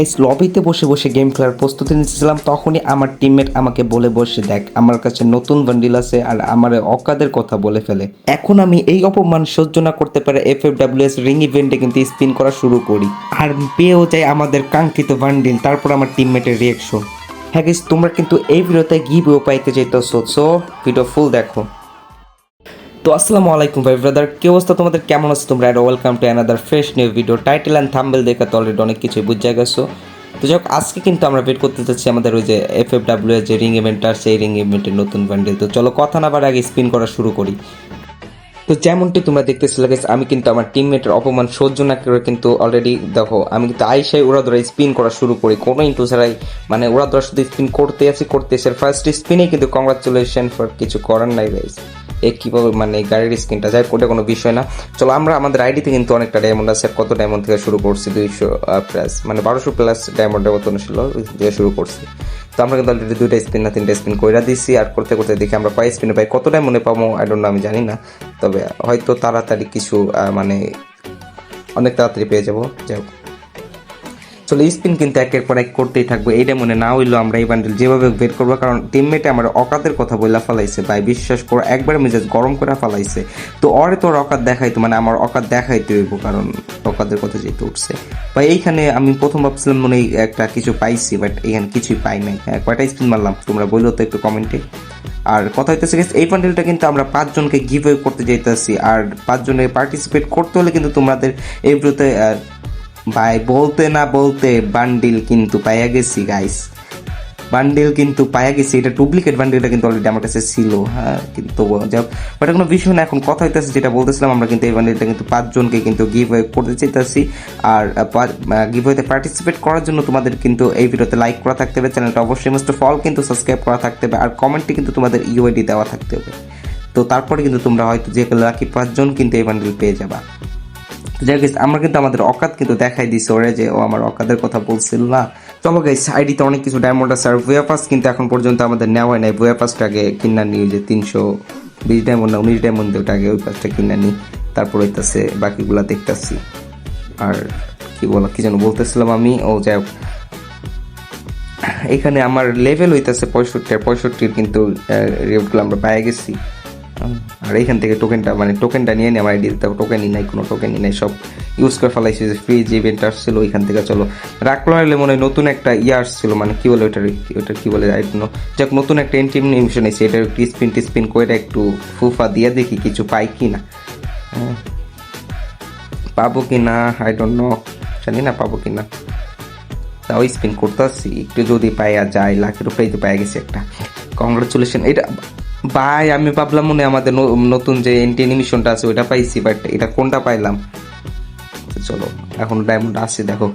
Guys লবিতে বসে বসে গেম খেলার প্রস্তুতি নিচ্ছিলাম তখনই আমার টিমমেট আমাকে বলে বসে, দেখ, আমার কাছে নতুন বান্ডিল আছে আর আমার অকাদের কথা বলে ফেলে। এখন আমি এই অপমান সহ্য না করতে পারে F F W S ring ইভেন্টে কিন্তু স্পিন করা শুরু করি। আর পেয়েও যাই আমাদের কাঙ্ক্ষিত বান্ডিল তারপর আমার টিমমেটের রিয়াকশন হ্যাঁ গাইস তোমরা কিন্তু এই ভিডিওতে গিভও পাইতে চাইতেছো সো ভিডিও ফুল দেখো। তো আসসালামু আলাইকুম ভাই ব্রাদার কি অবস্থা তোমাদের? কেমন আছে তোমরা? আর welcome to another fresh new video title and thumbnail দেখে তো অলরেডি অনেক কিছুই বুঝে গেছো। তো যাই হোক, আজকে কিন্তু আমরা ওয়েট করতে চাচ্ছি আমাদের ওই যে এফ এফ ডাব্লিউ যে রিং ইভেন্ট আর সেই রিং ইভেন্টের নতুন ব্যান্ডেল তো চলো কথা না বার আগে স্পিন করা শুরু করি। তো যেমনটি তোমরা দেখতেছিলে guys, আমি কিন্তু আমার টিমমেটের অপমান সহ্য না করে কিন্তু অলরেডি দেখো আমি কিন্তু আইসাই ওরা ধরে স্পিন করা শুরু করি। কোনো ইন্টু ছাড়াই মানে ওরা ধরা শুধু স্পিন করতে আছি করতে আছি ফার্স্ট স্পিনেই কিন্তু কংগ্রাচুলেশন ফর কিছু করার নাই গাইস এ কীভাবে মানে গাড়ির স্ক্রিনটা যায় ওটা কোনো বিষয় না। চলো, আমরা আমাদের আইডিতে কিন্তু অনেকটা ডায়মন্ড আছে। কত ডায়মন্ড থেকে শুরু করছি? দুইশো প্লাস মানে বারোশো প্লাস ডায়মন্ডের মতন ছিল দিয়ে শুরু করছি। তো আমরা কিন্তু অলরেডি দুইটা স্পিন না, তিনটা স্পিন কইরা দিছি। আর করতে করতে দেখি আমরা কয় স্পিনে পাই কত ডায়মন্ডে পাবো আই ডোন্ট আমি জানি না। তবে হয়তো তাড়াতাড়ি কিছু মানে অনেক তাড়াতাড়ি পেয়ে যাব। যাই হোক। চলো স্পিন কিন্তু একের পর এক করতেই থাকব। এইটা মনে না হইল আমরা এই বান্ডেল যেভাবে বের করব, কারণ টিমমেটে আমার অকাতের কথা বইলা ফালাইছে ভাই, বিশ্বাস করো, একবার মেজাজ গরম করে ফালাইছে। তো অরে তোর অকাত দেখাইতো মানে আমার অকাত দেখাইতে হইব, কারণ অকাতের কথা যেহেতু উঠছে। ভাই, এইখানে আমি প্রথম ভাবছিলাম মনে একটা কিছু পাইছি বাট এখানে কিছুই পাই নাই। হ্যাঁ কয়টা স্পিন মারলাম? তোমরা বলল তো একটু কমেন্টে আর কথা হইতেছে গেছে এই বান্ডেলটা কিন্তু আমরা পাঁচজনকে গিভ করতে যাইতেছি, আর পাঁচজনে পার্টিসিপেট করতে হলে কিন্তু তোমাদের এই ভিডিওতে ভাই, বলতে না বলতে বান্ডিল কিন্তু পাইয়া গেছি গাইস বান্ডিল কিন্তু পাইয়া গেছি, এটা ডুপ্লিকেট বান্ডিলটা কিন্তু অলরেডি আমার কাছে ছিল হ্যাঁ কিন্তু যাই বাট কোনো বিষয় না, এখন কথা হইতেছে, যেটা বলতেছিলাম, আমরা কিন্তু এই বান্ডিলটা কিন্তু পাঁচজনকে কিন্তু গিভ করতে চাইতেছি। আর গিভ ওয়েতে পার্টিসিপেট করার জন্য তোমাদের কিন্তু এই ভিডিওতে লাইক করা থাকতে হবে চ্যানেলটা অবশ্যই মাস্ট ফল কিন্তু সাবস্ক্রাইব করা থাকতে হবে, আর কমেন্টে কিন্তু তোমাদের ইউআইডি দেওয়া থাকতে হবে। তো তারপরে কিন্তু তোমরা হয়তো যে লাকি পাঁচজন কিন্তু এই বান্ডিল পেয়ে যাবা। যাই হোক আমরা কিন্তু আমাদের অকাত কিন্তু দেখাই দিছি ওরে যে ও আমার অকাতের কথা বলছিল না। চলো গাইস আইডিতে অনেক কিছু ডায়মন্ড আছে আর ভুয়া পাস কিন্তু এখন পর্যন্ত আমাদের নেওয়া নাই। ভুয়া পাসটা আগে কিনা নিই যে তিনশো বিশ ডায়মন্ড না, উনিশ ডায়মন্ড ওটা আগে ওই পাসটা কিনা নিই তারপর হইতাছে বাকিগুলা দেখতাছি। আর কি বলা, কি যেন বলতেছিলাম আমি? ও যাই এখানে আমার লেভেল হইতেছে পঁয়ষট্টি আর পঁয়ষট্টির কিন্তু রেটগুলো আমরা পেয়ে গেছি। আর এইখান থেকে টোকেনটা মানে টোকেনটা নিয়ে নিই আমার আইডি দিতে টোকেনই নাই, কোনো টোকেনই নাই, সব ইউজ করে ফেলাইছি যে ফ্রি যে ইভেন্ট আসছিল ওইখান থেকে চলো। হলে মনে হয় নতুন একটা ইয়ে আসছিল মানে কী বলে ওটার ওটার কী বলে আই নো যাক, নতুন একটা এন্টিমিনেশন এসে এটা একটু স্পিন টিস্পিন করে একটু ফুফা দিয়ে দেখি কিছু পাই কি না হ্যাঁ। পাবো কি না আই ডোন্ট নো জানি না পাবো কি না তাও স্পিন করতেছি, একটু যদি পাইয়া যায়, লাখের উপরেই তো পাইয়া গেছে একটা। কংগ্রাচুলেশন এটা ভাই, আমি ভাবলাম মনে আমাদের নতুন যে এন্টি অ্যানিমেশনটা আছে, ওইটা পাইছি বাট এটা কোনটা পাইলাম? চলো, এখন ডায়মন্ড আছে, দেখো।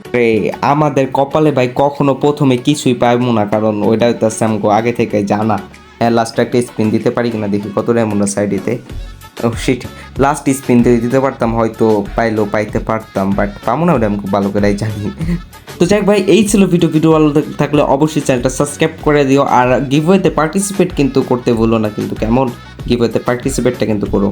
আমাদের কপালে ভাই কখনো প্রথমে কিছুই পাইবো না, কারণ ওইটা তো আমগো আগে থেকে জানা। হ্যাঁ লাস্ট একটা স্পিন দিতে পারি কিনা, দেখি কত ডায়মন্ড সাইডিতে ও শিট লাস্ট স্পিন দিতে পারতাম, হয়তো পাইলেও পাইতে পারতাম বাট পাবো না, ওটা আমি ভালো করে জানি। তো যাই ভাই, এই ছিল ভিডিও। ভিডিও ভালো থাকলে অবশ্যই চ্যানেলটা সাবস্ক্রাইব করে দিও। আর গিভওয়েতে পার্টিসিপেট কিন্তু করতে ভুলো না কিন্তু, কেমন? গিভওয়েতে পার্টিসিপেটটা কিন্তু করো।